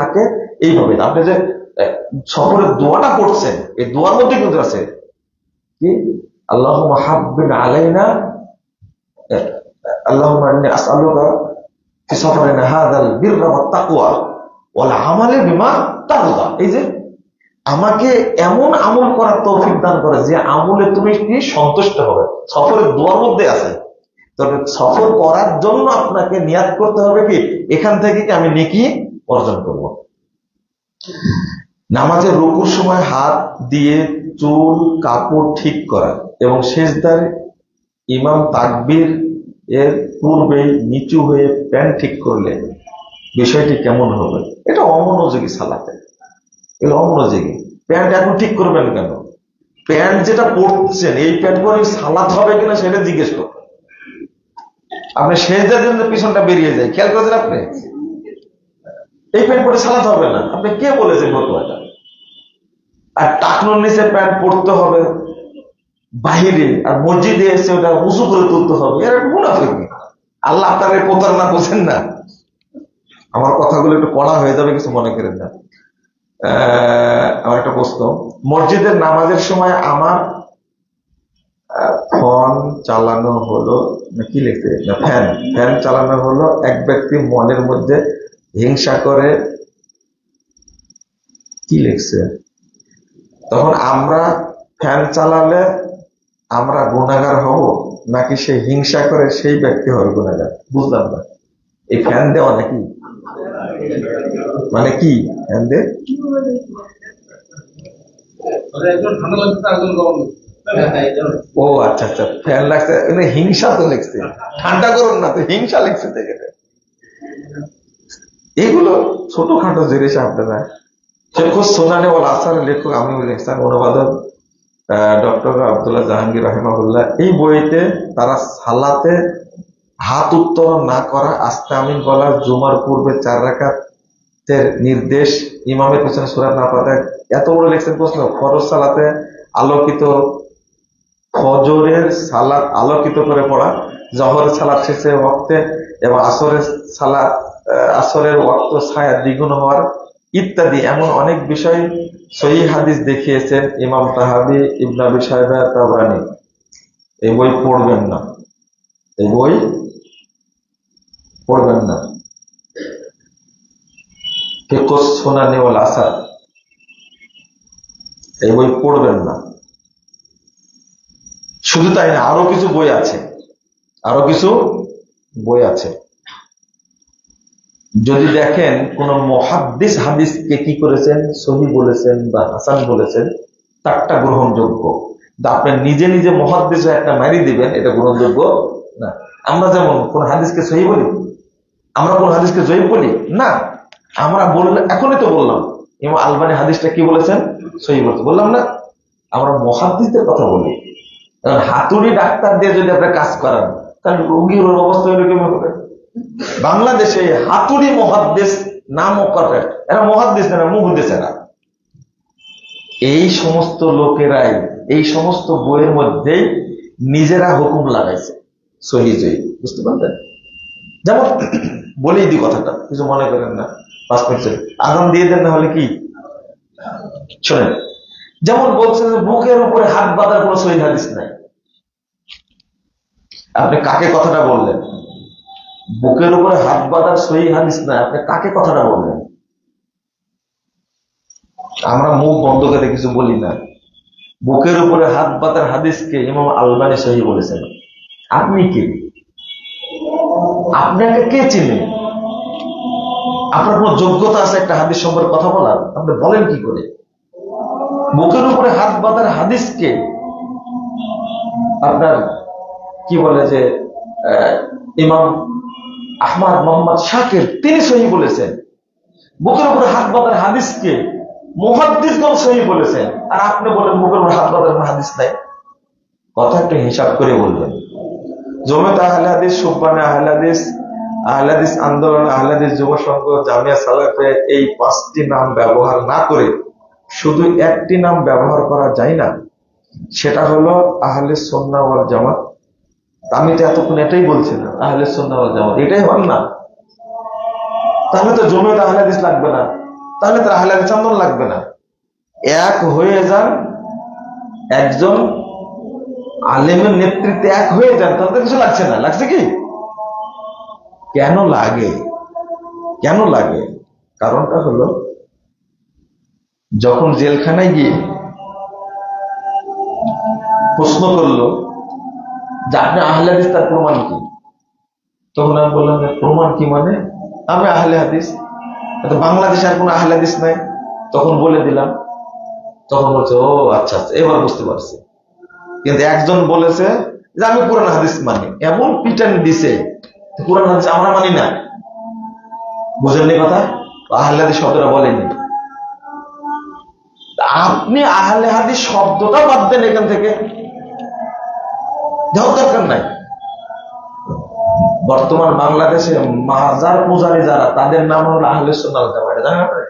থাকে, এইভাবে আপনি যে সফরে দোয়াটা করছেন, এই দোয়ার মধ্যে কিন্তু আছে কি? আল্লাহ মাহাবিন আলাইনা আল্লাহ আসআলুকা আমালে বিমা এই যে, আমাকে এমন আমল করার তৌফিক দান করে যে আমলে তুমি সন্তুষ্ট হবে। সফরের দোয়ার মধ্যে আছে। তবে সফর করার জন্য আপনাকে নিয়াত করতে হবে কি? এখান থেকে কি আমি নেকি? অর্জন করব। নামাজের রুকুর সময় হাত দিয়ে চুল, কাপড় ঠিক করা এবং শেষদার ইমাম তাকবীর এর পূর্বেই নিচু হয়ে প্যান্ট ঠিক করলে বিষয়টি কেমন হবে? এটা অমনোযোগী সালাতে। এগুলো অমনোযোগী। প্যান্ট এখন ঠিক করবেন কেন? প্যান্ট যেটা পরছেন, এই প্যান্ট পরে সালাত হবে কিনা সেটা জিজ্ঞেস করবেন আপনি শেষ জন্য পিছনটা বেরিয়ে যায়। খেয়াল করেছেন আপনি? এই প্যান্ট পরে সালাত হবে না। আপনি কে বলেছেন ফটোয়াটা আর টাকনোর নিচে প্যান্ট পরতে হবে, বাহিরে আর মসজিদে এসে ওটা উঁচু করে তুলতে হবে। এর একটা মুনাফিক। আল্লাহ আপনার প্রতারণা করছেন না। আমার কথাগুলো একটু কড়া হয়ে যাবে, কিছু মনে করেন না। আমার একটা প্রশ্ন। মসজিদের নামাজের সময় আমার ফোন চালানো হলো কি লিখতে ফ্যান। ফ্যান চালানো হলো এক ব্যক্তি মনের মধ্যে হিংসা করে, কি লিখছে? তখন আমরা ফ্যান চালালে আমরা গুণাগার হব, নাকি সে হিংসা করে সেই ব্যক্তি হবে গুণাগার? বুঝলাম না। এই ফ্যান দেওয়া নাকি? মানে কি ফ্যান দে? ও আচ্ছা আচ্ছা ফ্যান লাগছে। এখানে হিংসা তো লিখছে। ঠান্ডা করুন না তো, হিংসা লিখছে দেখে এগুলো ছোটখাটো জিনিস আপনারা শেখ সোনানে ওল আসার লেখক আমি লিখছেন অনুবাদক ডক্টর আব্দুল্লাহ জাহাঙ্গীর রহমাহুল্লাহ এই বইতে তারা সালাতে হাত উত্তোলন না করা আস্তে আমিন বলা জুমার পূর্বে চার রাকাতের নির্দেশ ইমামের পেছনে সুরাত না পাতা এত বড় লেখছেন প্রশ্ন ফরজ সালাতে আলোকিত ফজরের সালাত আলোকিত করে পড়া জহরের সালাত শেষে ওয়াক্তে এবং আসরের আহ, আসরের ওয়াক্ত ছায়া দ্বিগুণ হওয়ার ইত্যাদি এমন অনেক বিষয় সহি হাদিস দেখিয়েছেন ইমাম তাহাবি ইবনাবি সাহেবা তাবরানি। এই বই পড়বেন না। এই বই পড়বেন না। সুনানি ওয়াল আসার। এই বই পড়বেন না। শুধু তাই না, আরও কিছু বই আছে। আরও কিছু বই আছে। যদি দেখেন কোন মহাদ্দিস হাদিসকে কি করেছেন, সহি বলেছেন বা হাসান বলেছেন, তারটা গ্রহণযোগ্য। আপনি নিজে নিজে মহাদ্দিস একটা মারি দিবেন, এটা গ্রহণযোগ্য না। আমরা যেমন কোন হাদিসকে সহি বলি? আমরা কোন হাদিসকে জয়ীব বলি? না। আমরা বললে, এখনই তো বললাম। ইমাম আলবানি হাদিসটা কি বলেছেন? সহি বলতে বললাম না, আমরা মহাদ্দিসদের কথা বলি। কারণ হাতুড়ি ডাক্তার দিয়ে যদি আপনি কাজ করান, তাহলে রোগীর অবস্থা এরকম হবে। বাংলাদেশে হাতুড়ি মহাদ্দেশ নামও করে। এরা মহাদ্দেশ না মুহুদ্দেশ এরা। এই সমস্ত লোকেরাই, এই সমস্ত বইয়ের মধ্যেই নিজেরা হুকুম লাগাইছে, সহি বুঝতে পারলেন? যেমন বলেই দিই কথাটা, কিছু মনে করেন না, পাঁচ মিনিট আগাম দিয়ে দেন না হলে কি? শোনেন, যেমন বলছেন যে বুকের উপরে হাত বাঁধার কোনো সহি হাদিস নাই। আপনি কাকে কথাটা বললেন? বুকের উপরে হাত বাঁধার সহি হাদিস না আপনি কাকে কথাটা বলবেন? আমরা মুখ বন্ধ করে কিছু বলি না। বুকের উপরে হাত বাঁধার হাদিসকে ইমাম আলবানি সহি বলেছেন। আপনি কে? আপনাকে কে চিনে? আপনার কোন যোগ্যতা আছে একটা হাদিস সম্পর্কে কথা বলার? আপনি বলেন কি করে? বুকের উপরে হাত বাঁধার হাদিসকে আপনার কি বলে যে ইমাম আহমদ মোহাম্মদ শাকের, তিনি সহি বলেছেন। বুকের উপরে হাত বাঁধার হাদিসকে মুহাদ্দিসগণ সহি বলেছেন। আর আপনি বলেন বুকের উপরে হাত বাঁধার হাদিস নাই? কথা একটু হিসাব করে বলবেন। জমিয়ত আহলে হাদিস, সুব্বানে আহলে হাদিস, আহলে আন্দোলন আহলে হাদিস যুব সংঘ, জামিয়া সালাফে এই পাঁচটি নাম ব্যবহার না করে শুধু একটি নাম ব্যবহার করা যায় না। সেটা হলো আহলে সন্না ওয়াল জামাত। আমি তো এতক্ষণ এটাই বলছিলাম, আহলে ওয়াল জামাত। এটাই হন না। তাহলে তো জমে আহলে লাগবে না। তাহলে তার আহলে আন্দোলন লাগবে না। এক হয়ে যান, একজন আলেমের নেতৃত্বে এক হয়ে যান, তাহলে তো কিছু লাগছে না। লাগছে কি? কেন লাগে? কেন লাগে? কারণটা হলো, যখন জেলখানায় গিয়ে প্রশ্ন করল যে আহলে হাদিস, তার প্রমাণ কি? তখন আমি বললাম যে প্রমাণ কি মানে? আমি আহলে হাদিস বাংলাদেশে আর কোনো আহলে হাদিস নাই। তখন বলে দিলাম। তখন বলছে, ও আচ্ছা আচ্ছা এবার বুঝতে পারছি। কিন্তু একজন বলেছে যে, আমি কোরআন হাদিস মানি। এমন পিটান দিছে কোরআন হাদিস আমরা মানি না। বুঝেননি কথা? আহলে হাদিস শব্দটা বলেনি আপনি আহলে হাদিস শব্দটা বাদ দেন এখান থেকে। যাওয়ার দরকার নাই। বর্তমান বাংলাদেশে মাজার পূজারী যারা, তাদের নাম হলো আহলে সুন্নাহ ওয়াল জামাত জানেন আপনি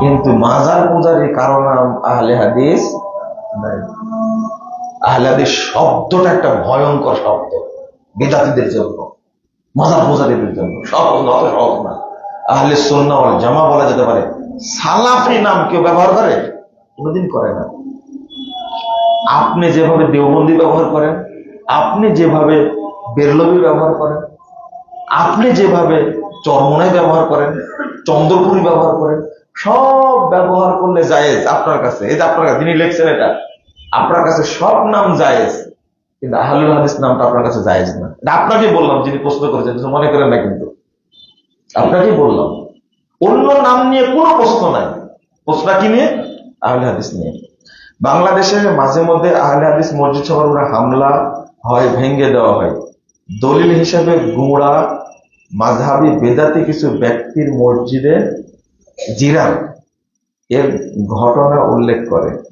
কিন্তু মাজার পূজারী কারও নাম আহলে হাদিস নাই। আহলে হাদিস শব্দটা একটা ভয়ঙ্কর শব্দ। বিদাতিদের জন্য, মাজার পূজারীদের জন্য। সব অত সহজ না। আহলে ওয়াল জামা বলা যেতে পারে, সালাফি নাম কেউ ব্যবহার করে? কোনোদিন করে না। আপনি যেভাবে দেওবন্দি ব্যবহার করেন, আপনি যেভাবে বেরলবি ব্যবহার করেন, আপনি যেভাবে চরমনাই ব্যবহার করেন, চন্দ্রপুরি ব্যবহার করেন, সব ব্যবহার করলে জায়েজ আপনার কাছে। এই যে আপনার কাছে, যিনি লিখছেন এটা, আপনার কাছে সব নাম জায়েজ, কিন্তু আহলুল হাদিস নামটা আপনার কাছে জায়েজ না। এটা আপনাকেই বললাম, যিনি প্রশ্ন করেছেন মনে করেন না কিন্তু। আপনাকেই বললাম। অন্য নাম নিয়ে কোনো প্রশ্ন নাই। প্রশ্ন কি নিয়ে? আহলে হাদিস নিয়ে। বাংলাদেশে মাঝে মধ্যে আহলে হাদিস মসজিদ সবার উপরে হামলা হয় ভেঙ্গে দেওয়া হয়। দলিল হিসেবে গুঁড়া মাঝহাবি, বেদাতি কিছু ব্যক্তির মসজিদে জিরান এর ঘটনা উল্লেখ করে।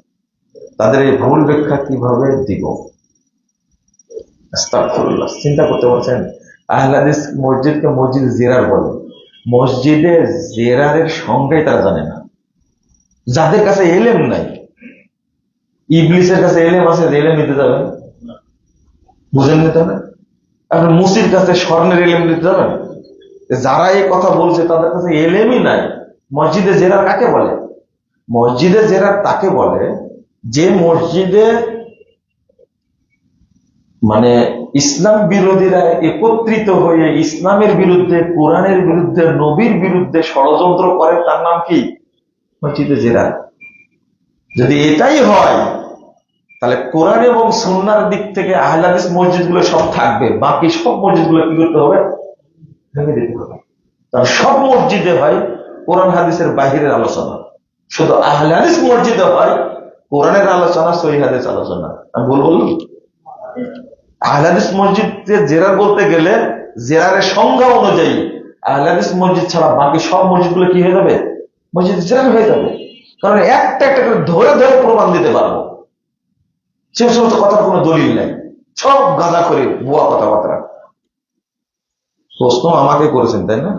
তাদের এই ভুল ব্যাখ্যা কীভাবে দিব? চিন্তা করতে পারছেন? আহলাদিস মসজিদকে মসজিদ জেরার বলে। মসজিদে জেরারের সংজ্ঞাই তারা জানে না। যাদের কাছে এলেম নাই ইবলিসের কাছে এলেম আছে, যে এলেম নিতে যাবেন। বুঝেন নিতে হবে আপনি মুসির কাছে স্বর্ণের এলেম নিতে যাবেন? যারা এই কথা বলছে, তাদের কাছে এলেমই নাই। মসজিদে জেরার কাকে বলে? মসজিদে জেরার তাকে বলে, যে মসজিদে মানে ইসলাম বিরোধীরা একত্রিত হয়ে ইসলামের বিরুদ্ধে, কোরআনের বিরুদ্ধে, নবীর বিরুদ্ধে ষড়যন্ত্র করে, তার নাম কি? মসজিদে জেরা। যদি এটাই হয়, তাহলে কোরআন এবং সন্ন্যার দিক থেকে আহলাদিস মসজিদগুলো সব থাকবে। বাকি সব মসজিদগুলো কি করতে হবে? তার সব মসজিদে হয় কোরআন হাদিসের বাহিরের আলোচনা। শুধু আহলাদিস মসজিদে হয়, কোরআনের আলোচনা, সহি হাদিস আলোচনা। আমি ভুল বললাম? আহলে হাদিস মসজিদে জেরার বলতে গেলে জেরারের সংজ্ঞা অনুযায়ী আহলাদিস মসজিদ ছাড়া বাকি সব মসজিদগুলো কি হয়ে যাবে? মসজিদ জেরার হয়ে যাবে। কারণ একটা একটা করে ধরে ধরে প্রমাণ দিতে পারব। সে সমস্ত কথার কোনো দলিল নাই। সব গাঁদা করে বুয়া কথাবার্তা। প্রশ্ন আমাকে করেছেন, তাই না?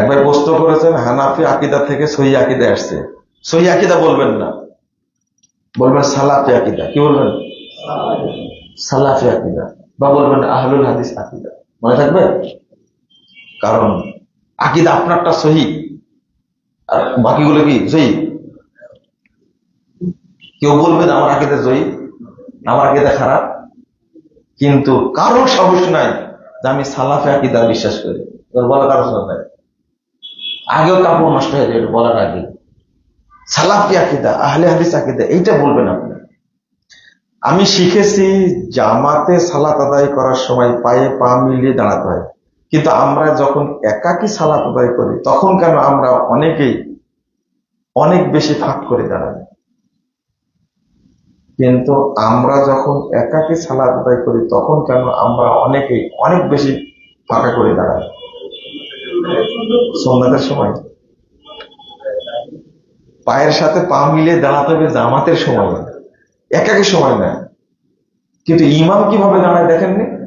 একবার প্রশ্ন করেছেন, হানাফি আকিদা থেকে সহি আকিদা আসছে। সহি আকিদা বলবেন না। বলবেন সালাফি আকিদা। কি বলবেন? সালাফি আকিদা। বা বলবেন আহলুল হাদিস আকিদা। মনে থাকবে? কারণ আকিদা আপনারটা সহি, আর বাকিগুলো কি জয়ী কেউ বলবেন আমার আকিদা জয়ী আমার আকিদা খারাপ, কিন্তু কারোর সাহস নাই যে আমি সালাফে আকিদা বিশ্বাস করি। বলার কারও সাহস নাই আগেও কাপড় নষ্ট হয়ে যায় বলার আগে। সালাফি আকিদা, আহলে হাদিস আকিদা, এইটা বলবেন আপনি। আমি শিখেছি জামাতে সালাত আদায় করার সময় পায়ে পা মিলিয়ে দাঁড়াতে হয়। কিন্তু আমরা যখন একাকি সালাত আদায় করি, তখন কেন আমরা অনেকেই অনেক বেশি ফাঁক করে দাঁড়াই? কিন্তু আমরা যখন একাকি সালাত আদায় করি, তখন কেন আমরা অনেকেই অনেক বেশি ফাঁকা করে দাঁড়াই? সন্ধ্যাদের সময়। পায়ের সাথে পা মিলিয়ে দাঁড়াতে হবে জামাতের সময়। একাকি সময় না। কিন্তু ইমাম কীভাবে দাঁড়ায় দেখেননি?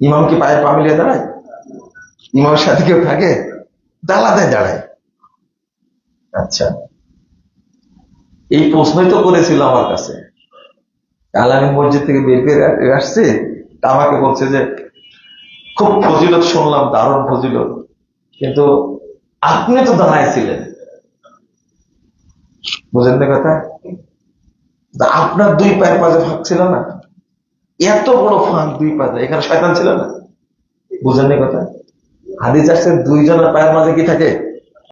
ইমাম কি পায়ে পা মিলিয়ে দাঁড়ায়? ইমামের সাথে কেউ থাকে? দাঁড়াতে দাঁড়ায়। আচ্ছা। এই প্রশ্নই তো করেছিল আমার কাছে। কাল আমি মসজিদ থেকে বের করে আসছি আমাকে বলছে যে, খুব ফজিলত শুনলাম, দারুণ ফজিলত। কিন্তু আপনি তো দাঁড়াইছিলেন। বুঝেন না কথা? আপনার দুই পায়ের পাশে ফাঁক ছিল না? এত বড় ফাঁক দুই পাশে। এখানে শয়তান ছিল না? বুঝেন কথা? হাদিস আসছে, দুইজনের পায়ের মাঝে কি থাকে?